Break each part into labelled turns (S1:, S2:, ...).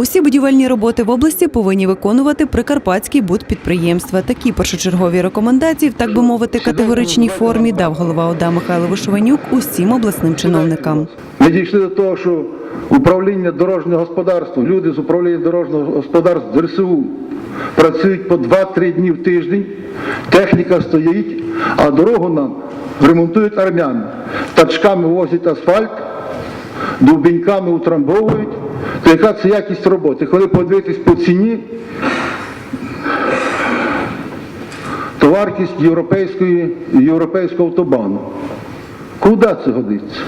S1: Усі будівельні роботи в області повинні виконувати прикарпатські будпідприємства. Такі першочергові рекомендації, в так би мовити, категоричній формі дав голова ОДА Михайло Вишованюк усім обласним чиновникам.
S2: Ми дійшли до того, що управління дорожнього господарства, люди з управління дорожнього господарства з РСУ працюють по 2-3 дні в тиждень, техніка стоїть, а дорогу нам ремонтують армяни. Тачками возять асфальт, дубіньками утрамбовують. То яка це якість роботи? Коли подивитись по ціні, то вартість європейської, європейського автобану. Куди це годиться?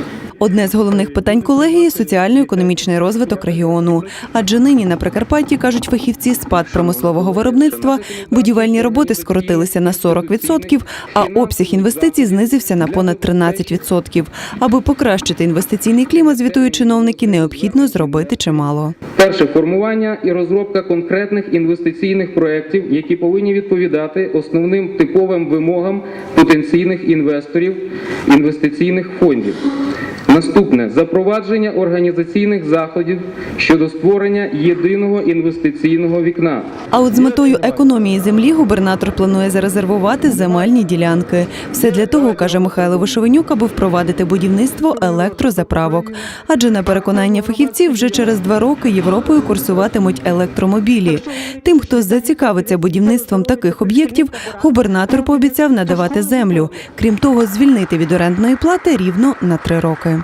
S1: Одне з головних питань колегії соціально-економічний розвиток регіону. Адже нині на Прикарпатті кажуть фахівці спад промислового виробництва, будівельні роботи скоротилися на 40%, а обсяг інвестицій знизився на понад 13%. Аби покращити інвестиційний клімат, звітують чиновники, необхідно зробити чимало.
S3: Перше формування і розробка конкретних інвестиційних проєктів, які повинні відповідати основним типовим вимогам потенційних інвесторів інвестиційних фондів. Наступне запровадження організаційних заходів щодо створення єдиного інвестиційного вікна.
S1: А от з метою економії землі губернатор планує зарезервувати земельні ділянки. Все для того, каже Михайло Вишовенюк, аби впровадити будівництво електрозаправок. Адже на переконання фахівців вже через два роки Європою курсуватимуть електромобілі. Тим, хто зацікавиться будівництвом таких об'єктів, губернатор пообіцяв надавати землю. Крім того, звільнити від орендної плати рівно на три роки.